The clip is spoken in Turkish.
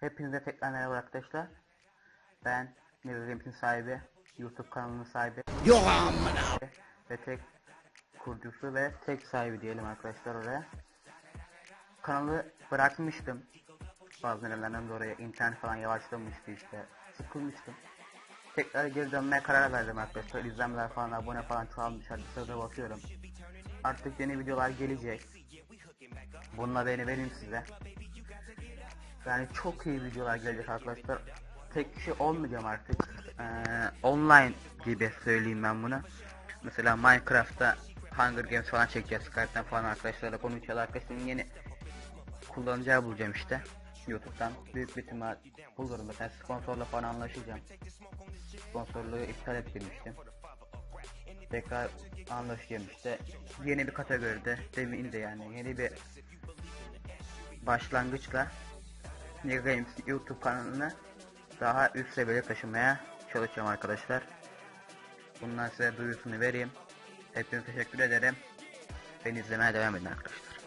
Hepinize tekrar merhaba arkadaşlar. Ben Nevzem'in sahibi, YouTube kanalının sahibi Yok amına. ve tek kurucusu ve tek sahibi diyelim arkadaşlar oraya. Kanalı bırakmıştım. Bazı nedenlerden dolayı internet falan yavaşlamıştı işte. Sıkılmıştım. Tekrar geri dönmeye karar verdim arkadaşlar. İzlenmeler falan, abone falan çoğalmış. Hadi sırada bakıyorum. Artık yeni videolar gelecek. Bununla beni verin size. Yani çok iyi videolar gelecek arkadaşlar. Tek kişi olmayacağım artık. Ee, online gibi söyleyeyim ben bunu. Mesela Minecraft'ta Hunger Games falan çekeceğiz. Skype'den falan arkadaşlarla konuşacağız. Arkadaşların yeni kullanacağı bulacağım işte. YouTube'dan büyük bir ihtimal bulurum. Mesela sponsorla falan anlaşacağım. Sponsorluğu iptal ettirmiştim. Tekrar anlaşacağım işte. Yeni bir kategoride demin de yani yeni bir başlangıçla New Games YouTube kanalını daha üst seviyeye taşımaya çalışacağım arkadaşlar. Bundan size duyurusunu vereyim. Hepinize teşekkür ederim. Beni izlemeye devam edin arkadaşlar.